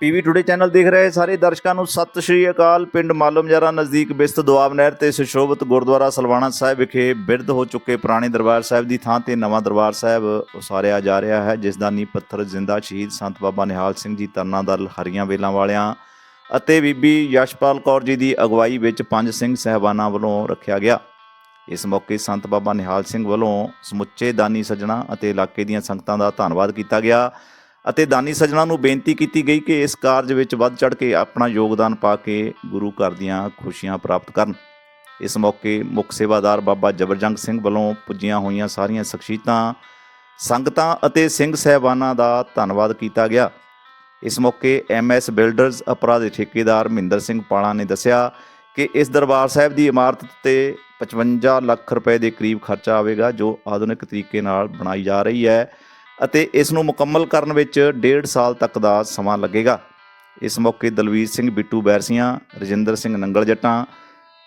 PV today channel ਦੇਖ ਰਹੇ ਸਾਰੇ ਦਰਸ਼ਕਾਂ ਨੂੰ ਸਤਿ ਸ਼੍ਰੀ ਅਕਾਲ। ਪਿੰਡ ਮਾਲੂਮਜਰਾ ਨਜ਼ਦੀਕ ਬਿਸਤ ਦੁਆਬ ਨਹਿਰ ਤੇ ਸੁਸ਼ੋਭਿਤ ਗੁਰਦੁਆਰਾ ਸਲਵਾਣਾ ਸਾਹਿਬ ਵਿਖੇ ਬਿਰਧ ਹੋ ਚੁੱਕੇ ਪੁਰਾਣੇ ਦਰਬਾਰ ਸਾਹਿਬ ਦੀ ਥਾਂ ਤੇ ਨਵਾਂ ਦਰਬਾਰ ਸਾਹਿਬ ਉਸਾਰਿਆ ਜਾ ਰਿਹਾ ਹੈ, ਜਿਸ ਦਾ ਨੀਂਹ ਪੱਥਰ ਜ਼ਿੰਦਾ ਸ਼ਹੀਦ ਸੰਤ ਬਾਬਾ ਨਿਹਾਲ ਸਿੰਘ ਜੀ ਤਰਨਾ ਦਲ ਹਰੀਆਂ ਵੇਲਾਂ ਵਾਲਿਆਂ ਅਤੇ ਬੀਬੀ ਯਸ਼ਪਾਲ ਕੌਰ ਜੀ ਦੀ ਅਗਵਾਈ ਵਿੱਚ ਪੰਜ ਸਿੰਘ ਸਹਿਬਾਨਾਂ ਵੱਲੋਂ ਰੱਖਿਆ ਗਿਆ। ਇਸ ਮੌਕੇ ਸੰਤ ਬਾਬਾ ਨਿਹਾਲ ਸਿੰਘ ਵੱਲੋਂ ਸਮੁੱਚੇ ਦਾਨੀ ਸੱਜਣਾ ਅਤੇ ਇਲਾਕੇ ਦੀਆਂ ਸੰਗਤਾਂ ਦਾ ਧੰਨਵਾਦ ਕੀਤਾ ਗਿਆ। ਅਤੇ ਦਾਨੀ ਸੱਜਣਾ ਨੂੰ ਬੇਨਤੀ ਕੀਤੀ ਗਈ ਕਿ ਇਸ ਕਾਰਜ ਵਿੱਚ ਵੱਧ ਚੜ ਕੇ ਆਪਣਾ ਯੋਗਦਾਨ ਪਾ ਕੇ ਗੁਰੂ ਘਰ ਦੀਆਂ ਖੁਸ਼ੀਆਂ ਪ੍ਰਾਪਤ ਕਰਨ। ਇਸ ਮੌਕੇ ਮੁੱਖ ਸੇਵਾਦਾਰ ਬਾਬਾ ਜਬਰਜੰਗ ਸਿੰਘ ਵੱਲੋਂ ਪੁੱਜੀਆਂ ਹੋਈਆਂ ਸਾਰੀਆਂ ਸ਼ਖਸੀਅਤਾਂ, ਸੰਗਤਾਂ ਅਤੇ ਸਿੰਘ ਸਹਿਬਾਨਾਂ ਦਾ ਧੰਨਵਾਦ ਕੀਤਾ ਗਿਆ। ਇਸ ਮੌਕੇ ਐਮਐਸ ਬਿਲਡਰਜ਼ ਅਪਰਾ ਦੇ ਠੇਕੇਦਾਰ ਮਹਿੰਦਰ ਸਿੰਘ ਪਾਲਾ ਨੇ ਦੱਸਿਆ ਕਿ ਇਸ ਦਰਬਾਰ ਸਾਹਿਬ ਦੀ ਇਮਾਰਤ ਤੇ 55 ਲੱਖ ਰੁਪਏ ਦੇ ਕਰੀਬ ਖਰਚਾ ਆਵੇਗਾ, ਜੋ ਆਧੁਨਿਕ ਤਰੀਕੇ ਨਾਲ ਬਣਾਈ ਜਾ ਰਹੀ ਹੈ। ਅਤੇ ਇਸ ਨੂੰ ਮੁਕੰਮਲ ਕਰਨ ਵਿੱਚ ਡੇਢ ਸਾਲ ਤੱਕ ਦਾ ਸਮਾਂ ਲੱਗੇਗਾ। ਇਸ ਮੌਕੇ ਦਲਵੀਰ ਸਿੰਘ ਬਿੱਟੂ ਬੈਰਸੀਆਂ, ਰਜਿੰਦਰ ਸਿੰਘ ਨੰਗਲ ਜੱਟਾਂ,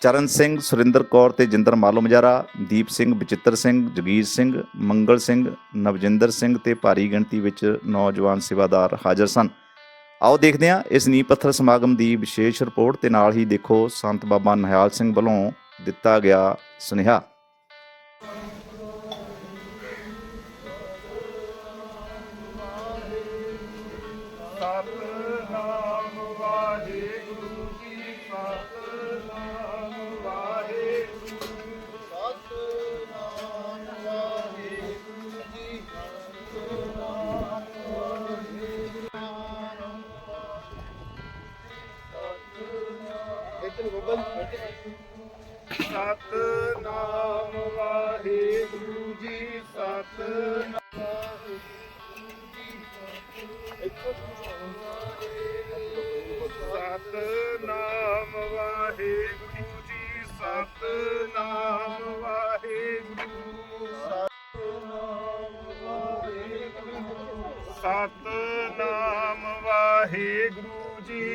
ਚਰਨ ਸਿੰਘ, ਸੁਰਿੰਦਰ ਕੌਰ ਤੇ ਜਿੰਦਰ ਮਾਲੂਮਜਾਰਾ ਦੀਪ ਸਿੰਘ, ਬਚਿੱਤਰ ਸਿੰਘ, ਜਗੀਰ ਸਿੰਘ, ਮੰਗਲ ਸਿੰਘ, ਨਵਜਿੰਦਰ ਸਿੰਘ ਤੇ ਭਾਰੀ ਗਿਣਤੀ ਵਿੱਚ ਨੌਜਵਾਨ ਸੇਵਾਦਾਰ ਹਾਜ਼ਰ ਸਨ। ਆਓ ਦੇਖਦੇ ਹਾਂ ਇਸ ਨੀਂਹ ਪੱਥਰ ਸਮਾਗਮ ਦੀ ਵਿਸ਼ੇਸ਼ ਰਿਪੋਰਟ ਤੇ ਨਾਲ ਹੀ ਦੇਖੋ ਸੰਤ ਬਾਬਾ ਨਿਹਾਲ ਸਿੰਘ ਵੱਲੋਂ ਦਿੱਤਾ ਗਿਆ ਸੁਨੇਹਾ। ਸਤਨਾਮ ਵਾਹਿਗੁਰੂ ਜੀ ਸਤਨਾਮ। ਸਤਨਾਮ ਵਾਹਿਗੁਰੂ ਜੀ ਸਤਨਾਮ ਵਾਹਿਗੁਰੂ। ਸਤਨਾਮ ਵਾਹਿਗੁਰੂ। ਜੀ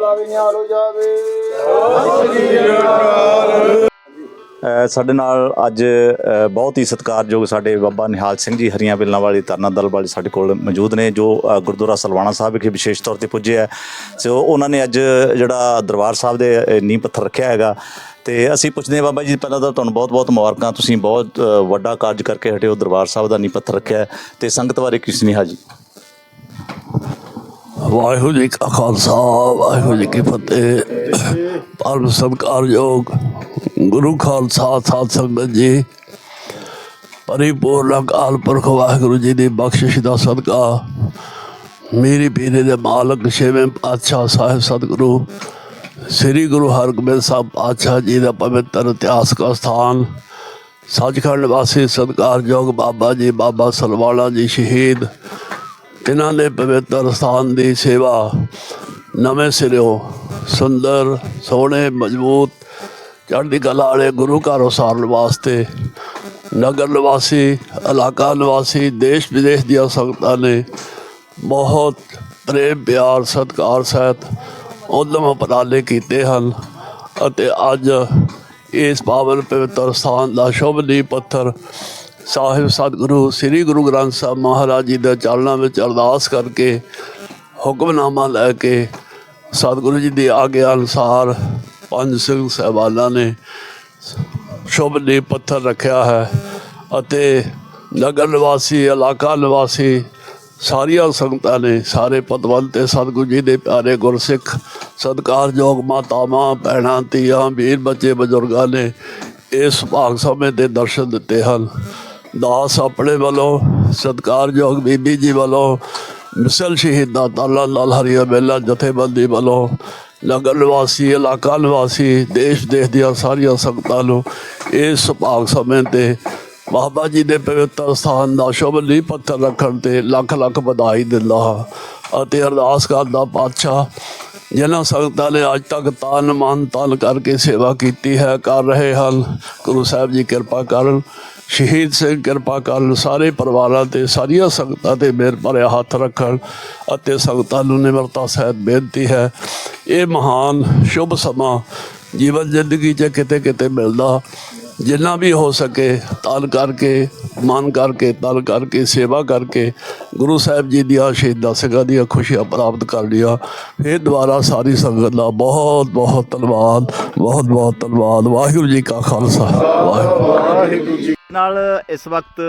ਬੁਲਾਵੇ ਨਿਹਾਲ ਹੋ ਜਾਵੇ। ਅ, ਸਾਡੇ ਨਾਲ ਅੱਜ ਬਹੁਤ ਹੀ ਸਤਿਕਾਰਯੋਗ ਸਾਡੇ ਬਾਬਾ ਨਿਹਾਲ ਸਿੰਘ ਜੀ ਹਰੀਆਂ ਬਿੱਲਾਂ ਵਾਲੀ ਤਰਨਾ ਦਲ ਵਾਲੇ ਸਾਡੇ ਕੋਲ ਮੌਜੂਦ ਨੇ ਜੋ ਗੁਰਦੁਆਰਾ ਸਲਵਾਣਾ ਸਾਹਿਬ ਵਿਖੇ ਵਿਸ਼ੇਸ਼ ਤੌਰ ਤੇ ਪੁੱਜੇ ਆ। ਸੋ ਉਹਨਾਂ ਨੇ ਅੱਜ ਜਿਹੜਾ ਦਰਬਾਰ ਸਾਹਿਬ ਦੇ ਨੀਂਹ ਪੱਥਰ ਰੱਖਿਆ ਹੈਗਾ। ਤੇ ਅਸੀਂ ਪੁੱਛਦੇ ਹਾਂ ਬਾਬਾ ਜੀ ਪਹਿਲਾਂ ਤਾਂ ਤੁਹਾਨੂੰ ਬਹੁਤ-ਬਹੁਤ ਮੁਬਾਰਕਾਂ ਤੁਸੀਂ ਬਹੁਤ ਵੱਡਾ ਕਾਰਜ ਕਰਕੇ ਹਟੇ ਹੋ ਦਰਬਾਰ ਸਾਹਿਬ ਦਾ ਨੀਂਹ ਪੱਥਰ ਰੱਖਿਆ ਹੈ। ਤੇ ਸੰਗਤ ਬਾਰੇ ਕੀ ਸੁਨੇਹਾ ਜੀ? ਵਾਹਿਗੁਰੂ ਜੀ ਕਾ ਖਾਲਸਾ, ਵਾਹਿਗੁਰੂ ਜੀ ਕੀ ਫਤਿਹ। ਪਰਮ ਸਤਿਕਾਰਯੋਗ ਗੁਰੂ ਖਾਲਸਾ ਸਾਧ ਸੰਗਤ ਜੀ, ਪਰਿਪੂਰਨ ਅਕਾਲ ਪੁਰਖ ਵਾਹਿਗੁਰੂ ਜੀ ਦੀ ਬਖਸ਼ਿਸ਼ ਦਾ ਸਦਕਾ, ਮੇਰੀ ਪੀਰੇ ਦੇ ਮਾਲਕ ਛੇਵੇਂ ਪਾਤਸ਼ਾਹ ਸਾਹਿਬ ਸਤਿਗੁਰੂ, ਸ੍ਰੀ ਗੁਰੂ ਹਰਗੋਬਿੰਦ ਸਾਹਿਬ ਪਾਤਸ਼ਾਹ ਜੀ ਦਾ ਪਵਿੱਤਰ ਇਤਿਹਾਸਕ ਸਥਾਨ, ਸੱਚਖੰਡ ਵਾਸੀ ਸਤਿਕਾਰਯੋਗ ਬਾਬਾ ਜੀ, ਬਾਬਾ ਸਲਵਾਲਾ ਜੀ ਸ਼ਹੀਦ ਇਹਨਾਂ ਨੇ ਪਵਿੱਤਰ ਸਥਾਨ ਦੀ ਸੇਵਾ ਨਵੇਂ ਸਿਰਿਓਂ, ਸੁੰਦਰ, ਸੋਹਣੇ, ਮਜ਼ਬੂਤ, ਚੜ੍ਹਦੀ ਕਲਾ ਵਾਲੇ ਗੁਰੂ ਘਰ ਉਸਾਰਨ ਵਾਸਤੇ ਨਗਰ ਨਿਵਾਸੀ, ਇਲਾਕਾ ਨਿਵਾਸੀ, ਦੇਸ਼ ਵਿਦੇਸ਼ ਦੀਆਂ ਸੰਗਤਾਂ ਨੇ ਬਹੁਤ ਪ੍ਰੇਮ, ਪਿਆਰ, ਸਤਿਕਾਰ ਸਹਿਤ ਉਦਮ ਉਪਰਾਲੇ ਕੀਤੇ ਹਨ ਅਤੇ ਅੱਜ ਇਸ ਪਾਵਨ ਪਵਿੱਤਰ ਸਥਾਨ ਦਾ ਸ਼ੁਭ ਸ਼ੁਭਦੀਪ ਪੱਥਰ ਸਾਹਿਬ, ਸਤਿਗੁਰੂ, ਸ੍ਰੀ ਗੁਰੂ ਗ੍ਰੰਥ ਸਾਹਿਬ ਮਹਾਰਾਜ ਜੀ ਦੇ ਚਰਨਾਂ ਵਿੱਚ ਅਰਦਾਸ ਕਰਕੇ ਹੁਕਮਨਾਮਾ ਲੈ ਕੇ ਸਤਿਗੁਰੂ ਜੀ ਦੀ ਆਗਿਆ ਅਨੁਸਾਰ ਪੰਜ ਸਿੰਘ ਸਹਿਬਾਨਾਂ ਨੇ ਸ਼ੁਭ ਦੇ ਪੱਥਰ ਰੱਖਿਆ ਹੈ ਅਤੇ ਨਗਰ ਨਿਵਾਸੀ, ਇਲਾਕਾ ਨਿਵਾਸੀ ਸਾਰੀਆਂ ਸੰਗਤਾਂ ਨੇ ਸਾਰੇ ਪਤਵੰਤ ਤੇ ਸਤਿਗੁਰੂ ਜੀ ਦੇ ਪਿਆਰੇ ਗੁਰਸਿੱਖ ਸਤਿਕਾਰਯੋਗ ਮਾਤਾਵਾਂ, ਭੈਣਾਂ, ਧੀਆਂ, ਵੀਰ, ਬੱਚੇ, ਬਜ਼ੁਰਗਾਂ ਨੇ ਇਸ ਭਾਗ ਸਮੇਂ ਦੇ ਦਰਸ਼ਨ ਦਿੱਤੇ ਹਨ। ਦਾਸ ਆਪਣੇ ਵੱਲੋਂ, ਸਤਿਕਾਰਯੋਗ ਬੀਬੀ ਜੀ ਵੱਲੋਂ, ਮਿਸਲ ਸ਼ਹੀਦਾਂ ਤਾਲਾ ਲਾਲ ਹਰੀਆ ਮੇਲਾ ਜਥੇਬੰਦੀ ਵੱਲੋਂ, ਨਗਰ ਨਿਵਾਸੀ, ਇਲਾਕਾ ਨਿਵਾਸੀ, ਦੇਸ਼ ਦੇਸ਼ ਦੀਆਂ ਸਾਰੀਆਂ ਸੰਗਤਾਂ ਨੂੰ ਇਸ ਸੁਭਾਗ ਸਮੇਂ ਤੇ ਬਾਬਾ ਜੀ ਦੇ ਪਵਿੱਤਰ ਸਥਾਨ ਦਾ ਸ਼ੁਭ ਲੀਹ ਪੱਥਰ ਰੱਖਣ ਤੇ ਲੱਖ ਲੱਖ ਵਧਾਈ ਦਿੰਦਾ ਹਾਂ ਅਤੇ ਅਰਦਾਸ ਕਰਦਾ ਪਾਤਸ਼ਾਹ ਜਿਨ੍ਹਾਂ ਸੰਗਤਾਂ ਨੇ ਅੱਜ ਤੱਕ ਤਨ ਮਨ ਤਨ ਕਰਕੇ ਸੇਵਾ ਕੀਤੀ ਹੈ, ਕਰ ਰਹੇ ਹਨ। ਗੁਰੂ ਸਾਹਿਬ ਜੀ ਕਿਰਪਾ ਕਰਨ, ਸ਼ਹੀਦ ਸਿੰਘ ਕਿਰਪਾ ਕਰਨ, ਸਾਰੇ ਪਰਿਵਾਰਾਂ ਤੇ, ਸਾਰੀਆਂ ਸੰਗਤਾਂ ਤੇ ਮਿਹਰ ਭਰਿਆ ਹੱਥ ਰੱਖਣ ਅਤੇ ਸੰਗਤਾਂ ਨੂੰ ਨਿਮਰਤਾ ਸਹਿਤ ਬੇਨਤੀ ਹੈ। ਇਹ ਮਹਾਨ ਸ਼ੁਭ ਸਮਾਂ ਜੀਵਨ ਜ਼ਿੰਦਗੀ 'ਚ ਕਿਤੇ ਕਿਤੇ ਮਿਲਦਾ ਜਿੰਨਾ ਵੀ ਹੋ ਸਕੇ ਤਨ ਕਰਕੇ ਮਨ ਕਰਕੇ ਤਨ ਕਰਕੇ ਸੇਵਾ ਕਰਕੇ ਗੁਰੂ ਸਾਹਿਬ ਜੀ ਦੀਆਂ ਸ਼ਹੀਦਾਂ ਸਿੰਘਾਂ ਦੀਆਂ ਖੁਸ਼ੀਆਂ ਪ੍ਰਾਪਤ ਕਰ ਲਿਆ ਫਿਰ ਦੁਬਾਰਾ ਸਾਰੀ ਸੰਗਤ ਦਾ ਬਹੁਤ ਬਹੁਤ ਧੰਨਵਾਦ ਬਹੁਤ ਬਹੁਤ ਧੰਨਵਾਦ। ਵਾਹਿਗੁਰੂ ਜੀ ਕਾ ਖਾਲਸਾ। ਵਾਹਿਗੁਰੂ ਨਾਲ ਇਸ ਵਕਤ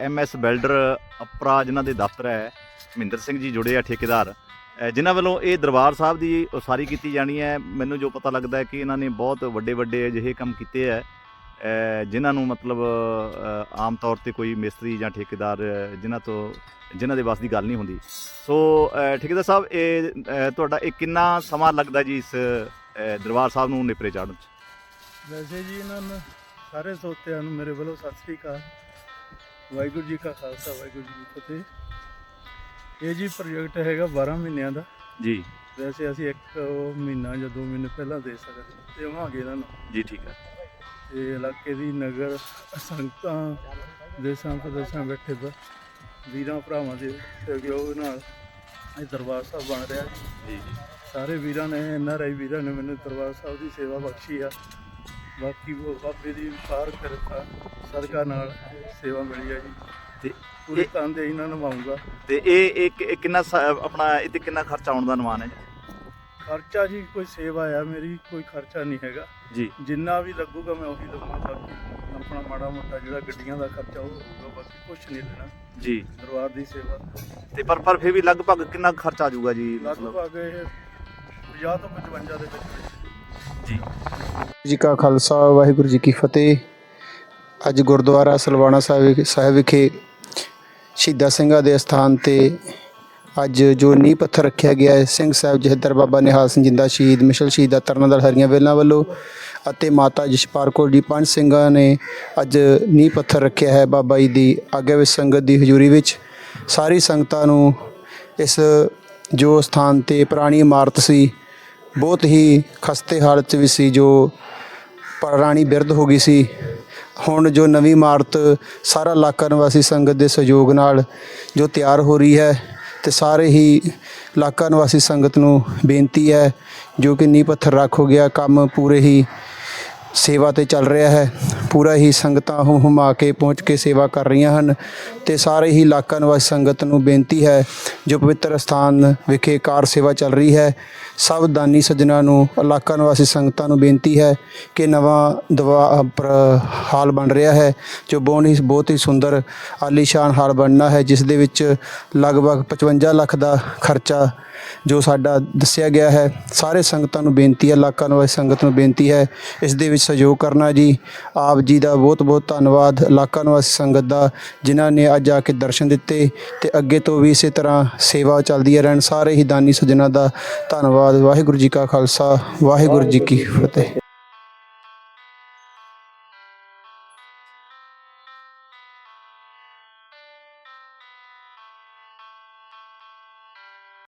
ਐਮਐਸ ਬਿਲਡਰ ਅਪਰਾ ਜਿਨ੍ਹਾਂ ਦੇ ਦਫ਼ਤਰ ਹੈ। ਮਹਿੰਦਰ ਸਿੰਘ ਜੀ ਜੁੜੇ ਆ ਠੇਕੇਦਾਰ। ਜਿਨ੍ਹਾਂ ਵੱਲੋਂ ਇਹ ਦਰਬਾਰ ਸਾਹਿਬ ਦੀ ਉਸਾਰੀ ਕੀਤੀ ਜਾਣੀ ਹੈ, ਮੈਨੂੰ ਜੋ ਪਤਾ ਲੱਗਦਾ ਹੈ ਕਿ ਇਹਨਾਂ ਨੇ ਬਹੁਤ ਵੱਡੇ ਵੱਡੇ ਅਜਿਹੇ ਕੰਮ ਕੀਤੇ ਹੈ ਜਿਨ੍ਹਾਂ ਨੂੰ ਮਤਲਬ ਆਮ ਤੌਰ ਤੇ ਕੋਈ ਮਿਸਤਰੀ ਜਾਂ ਠੇਕੇਦਾਰ ਜਿਨ੍ਹਾਂ ਤੋਂ, ਜਿਨ੍ਹਾਂ ਦੇ ਵੱਸ ਦੀ ਗੱਲ ਨਹੀਂ ਹੁੰਦੀ। ਸੋ ਠੇਕੇਦਾਰ ਸਾਹਿਬ, ਇਹ ਤੁਹਾਡਾ ਇਹ ਕਿੰਨਾ ਸਮਾਂ ਲੱਗਦਾ ਜੀ ਇਸ ਦਰਬਾਰ ਸਾਹਿਬ ਨੂੰ ਨਿਪਰੇ ਚਾੜਨ ਚ? ਵੈਸੇ ਜੀ ਇਹਨਾਂ ਨੂੰ ਸਾਰੇ ਸੋਤਿਆਂ ਨੂੰ ਮੇਰੇ ਵੱਲੋਂ ਸਤਿ ਸ੍ਰੀ ਅਕਾਲ। ਵਾਹਿਗੁਰੂ ਜੀ ਕਾ ਖਾਲਸਾ, ਵਾਹਿਗੁਰੂ ਜੀ ਕੀ ਫਤਿਹ। ਇਹ ਜੀ ਪ੍ਰੋਜੈਕਟ ਹੈਗਾ 12 ਮਹੀਨਿਆਂ ਦਾ। ਜੀ। ਵੈਸੇ ਅਸੀਂ ਇੱਕ ਮਹੀਨਾ ਜਾਂ 2 ਮਹੀਨੇ ਪਹਿਲਾਂ ਦੇ ਸਕਦੇ ਦੇਵਾਂਗੇ ਇਹਨਾਂ ਨੂੰ। ਜੀ ਠੀਕ ਹੈ ਤੇ ਇਲਾਕੇ ਦੀ ਨਗਰ ਸੰਗਤਾਂ ਦੇਸਾਂ ਪ੍ਰਦੇਸਾਂ ਬੈਠੇ ਬ ਵੀਰਾਂ ਭਰਾਵਾਂ ਦੇ ਸਹਿਯੋਗ ਨਾਲ ਇਹ ਦਰਬਾਰ ਸਾਹਿਬ ਬਣ ਰਿਹਾ। ਜੀ ਜੀ। ਸਾਰੇ ਵੀਰਾਂ ਨੇ ਐਨਆਰਆਈ ਵੀਰਾਂ ਨੇ ਮੈਨੂੰ ਦਰਬਾਰ ਸਾਹਿਬ ਦੀ ਸੇਵਾ ਬਖਸ਼ੀ ਆ। ਬਾਕੀ ਉਹ ਬਾਬੇ ਦੀ ਪਾਰ ਕਿਰਪਾ ਸਰਕਾਰ ਨਾਲ ਸੇਵਾ ਮਿਲੀ ਆ ਜੀ। ਤੇ ਪੂਰੇ ਤਨ ਦੇ ਇਹਨਾਂ ਨਿਭਾਊਂਗਾ ਤੇ ਇਹ ਇੱਕ ਇਹ ਕਿੰਨਾ ਸ- ਆਪਣਾ ਇਹ ਤੇ ਕਿੰਨਾ ਖਰਚਾ ਆਉਣ ਦਾ ਅਨੁਮਾਨ ਹੈ ਖਰਚਾ ਜੀ ਕੋਈ ਸੇਵਾ ਆ ਮੇਰੀ ਕੋਈ ਖਰਚਾ ਨਹੀਂ ਹੈਗਾ। ਜੀ। ਜਿੰਨਾ ਵੀ ਲੱਗੂਗਾ ਮੈਂ ਉਹੀ ਲਵਾਂਗਾ ਬਾਕੀ ਆਪਣਾ ਮਾੜਾ ਮੋਟਾ ਜਿਹੜਾ ਗੱਡੀਆਂ ਦਾ ਖਰਚਾ ਉਹ ਹੋਊਗਾ ਬਾਕੀ ਕੁਝ ਨਹੀਂ ਲੈਣਾ। ਜੀ। ਦਰਬਾਰ ਦੀ ਸੇਵਾ। ਤੇ ਪਰ ਪਰ ਫਿਰ ਵੀ ਲਗਭਗ ਕਿੰਨਾ ਖਰਚਾ ਆ ਜਾਊਗਾ ਜੀ ਮਤਲਬ? ਲਗਭਗ ਇਹ 50 ਤੋਂ 55 ਦੇ ਵਿੱਚ। ਜੀ। ਜੀ ਕਾ ਖਾਲਸਾ ਵਾਹਿਗੁਰੂ ਜੀ ਕੀ ਫਤਿਹ। ਅੱਜ ਗੁਰਦੁਆਰਾ ਸਲਵਾਣਾ ਸਾਹਿਬ ਵਿਖੇ- ਸਾਹਿਬ ਵਿਖੇ ਸ਼ਹੀਦਾਂ ਸਿੰਘਾਂ ਦੇ ਸਥਾਨ ਤੇ ਅੱਜ ਜੋ ਨੀਂਹ ਪੱਥਰ ਰੱਖਿਆ ਗਿਆ ਹੈ, ਸਿੰਘ ਸਾਹਿਬ ਜਹਦਰ ਬਾਬਾ ਨਿਹਾਲ ਸਿੰਘ ਜਿੰਦਾ ਸ਼ਹੀਦ, ਮਿਸ਼ਲ ਸ਼ਹੀਦਾਂ ਤਰਨਦਲ ਹਰੀਆਂ ਵੇਲਾਂ ਵੱਲੋਂ ਅਤੇ ਮਾਤਾ ਜਸ਼ਪਾਲ ਕੌਰ ਜੀ ਪੰਜ ਸਿੰਘਾਂ ਨੇ ਅੱਜ ਨੀਂਹ ਪੱਥਰ ਰੱਖਿਆ ਹੈ ਬਾਬਾ ਜੀ ਦੀ ਆਗਿਆ ਵਿੱਚ, ਸੰਗਤ ਦੀ ਹਜ਼ੂਰੀ ਵਿੱਚ। ਸਾਰੀ ਸੰਗਤਾਂ ਨੂੰ ਇਸ ਜੋ ਸਥਾਨ ਤੇ ਪੁਰਾਣੀ ਇਮਾਰਤ ਸੀ, ਬਹੁਤ ਹੀ ਖਸਤੇ ਹਾਲਤ 'ਚ ਵੀ ਸੀ, ਜੋ ਪੁਰਾਣੀ ਬਿਰਧ ਹੋ ਗਈ ਸੀ। ਹੁਣ ਜੋ ਨਵੀਂ ਇਮਾਰਤ ਸਾਰਾ ਇਲਾਕਾ ਨਿਵਾਸੀ ਸੰਗਤ ਦੇ ਸਹਿਯੋਗ ਨਾਲ ਜੋ ਤਿਆਰ ਹੋ ਰਹੀ ਹੈ ਤੇ ਸਾਰੇ ਹੀ ਇਲਾਕਾ ਨਿਵਾਸੀ ਸੰਗਤ ਨੂੰ ਬੇਨਤੀ ਹੈ ਜੋ ਕਿ ਨੀਂਹ ਪੱਥਰ ਰੱਖ ਹੋ ਗਿਆ, ਕੰਮ ਪੂਰੇ ਹੀ ਸੇਵਾ ਤੇ ਚੱਲ ਰਿਹਾ ਹੈ। ਪੂਰਾ ਹੀ ਸੰਗਤਾਂ ਹੁ ਹੁਮਾ ਕੇ ਪਹੁੰਚ ਕੇ ਸੇਵਾ ਕਰ ਰਹੀਆਂ ਹਨ ਤੇ ਸਾਰੇ ਹੀ ਇਲਾਕਾ ਨਿਵਾਸੀ ਸੰਗਤ ਨੂੰ ਬੇਨਤੀ ਹੈ, ਜੋ ਪਵਿੱਤਰ ਸਥਾਨ ਵਿਖੇ ਕਾਰ ਸੇਵਾ ਚੱਲ ਰਹੀ ਹੈ, ਸਭ ਦਾਨੀ ਸੱਜਣਾ ਨੂੰ, ਇਲਾਕਾ ਨਿਵਾਸੀ ਸੰਗਤਾਂ ਨੂੰ ਬੇਨਤੀ ਹੈ ਕਿ ਨਵਾਂ ਦਵਾ ਹਾਲ ਬਣ ਰਿਹਾ ਹੈ, ਜੋ ਬਹੁਤ ਹੀ ਬਹੁਤ ਹੀ ਸੁੰਦਰ ਆਲੀਸ਼ਾਨ ਹਾਲ ਬਣਨਾ ਹੈ, ਜਿਸ ਦੇ ਵਿੱਚ ਲਗਭਗ 55 ਲੱਖ ਦਾ ਖਰਚਾ ਜੋ ਸਾਡਾ ਦੱਸਿਆ ਗਿਆ ਹੈ, ਸਾਰੇ ਸੰਗਤਾਂ ਨੂੰ ਬੇਨਤੀ ਹੈ, ਇਲਾਕਾ ਨਿਵਾਸੀ ਸੰਗਤ ਨੂੰ ਬੇਨਤੀ ਹੈ, ਇਸ ਦੇ ਵਿੱਚ ਸਹਿਯੋਗ ਕਰਨਾ ਜੀ, ਆਪ ਜੀ ਦਾ ਬਹੁਤ ਬਹੁਤ ਧੰਨਵਾਦ ਇਲਾਕਾ ਨਿਵਾਸੀ ਸੰਗਤ ਦਾ, ਜਿਨ੍ਹਾਂ ਨੇ ਅੱਜ ਆ ਕੇ ਦਰਸ਼ਨ ਦਿੱਤੇ ਤੇ ਅੱਗੇ ਤੋਂ ਵੀ ਇਸੇ ਤਰ੍ਹਾਂ ਸੇਵਾ ਚੱਲਦੀ ਰਹਿਣ। ਸਾਰੇ ਹੀ ਦਾਨੀ ਸੱਜਣਾ ਦਾ ਧੰਨਵਾਦ। ਵਾਹਿਗੁਰੂ ਜੀ ਕਾ ਖਾਲਸਾ, ਵਾਹਿਗੁਰੂ ਜੀ ਕੀ ਫਤਿਹ।